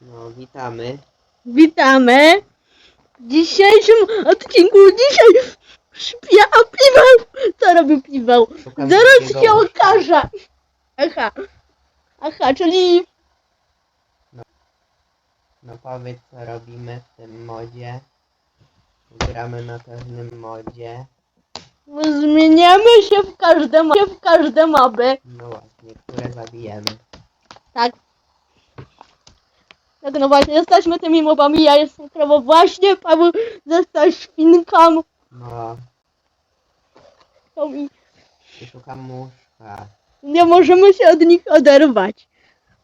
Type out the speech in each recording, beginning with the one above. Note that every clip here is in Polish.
No, witamy. Witamy w dzisiejszym odcinku. Dzisiaj śpia piwał. Co robił piwał? Szukam Zaraz takiego- się okaże. Aha. Aha, czyli No powiedz co robimy w tym modzie. Gramy na pewnym modzie. zmieniamy się w każde, w każde moby. No właśnie, które zabijemy. Tak. Tak, no właśnie, jesteśmy tymi mobami. Ja jestem krową właśnie. Paweł został świnką. No, No i i szukam łóżka. Nie możemy się od nich oderwać.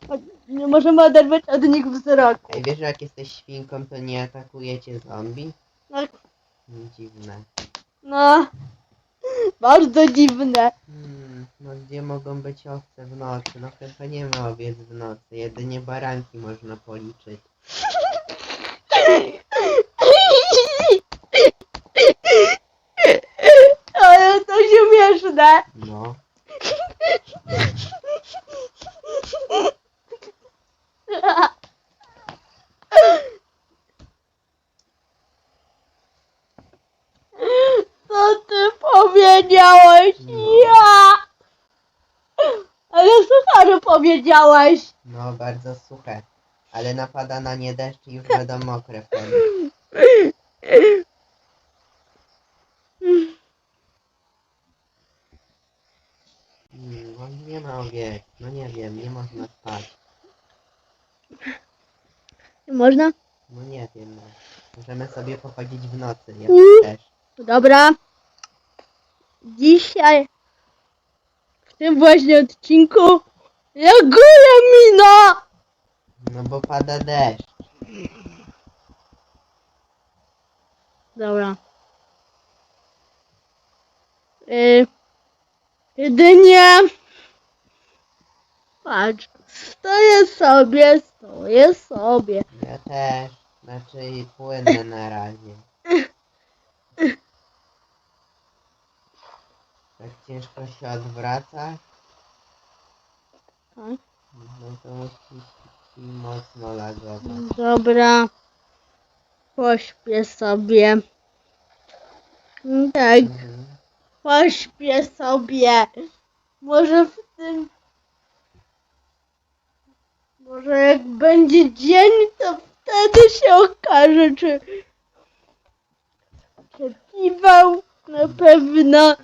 Od- Nie możemy oderwać od nich wzroku. Ej, wiesz, że jak jesteś świnką, to nie atakujecie zombie? Tak. Dziwne. No, bardzo dziwne. Hmm, no gdzie mogą być owce w nocy? No chyba nie ma owiec w nocy. Jedynie baranki można policzyć. Ale to śmieszne. No. Co ty powiedziałeś? Ja! Suchary powiedziałeś. No, bardzo suche. Ale napada na nie deszcz i już będą mokre wtedy. Hmm, no nie ma owiec. No nie wiem, nie można spać. Można? No nie wiem, no. Możemy sobie pochodzić w nocy, jak Mm. chcesz. Dobra. Dzisiaj w tym właśnie odcinku reaguje mina. No bo pada deszcz. Dobra. Y, jedynie patrz, stoję sobie, stoję sobie. Ja też. Znaczy płynę na razie. Tak ciężko się odwraca. Dobra. Pośpię sobie. Tak, pośpię sobie. Może w tym... Może jak będzie dzień, to wtedy się okaże, czy... Czy piwał na pewno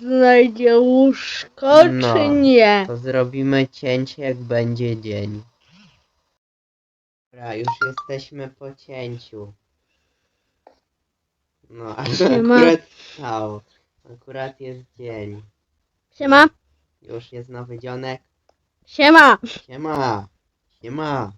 znajdzie łóżko, No. czy nie. To zrobimy cięcie jak będzie dzień. Dobra, już jesteśmy po cięciu. No, ale Siema. akurat stało. Akurat jest dzień. Siema, Już jest nowy dzionek. siema. Siema. Siema.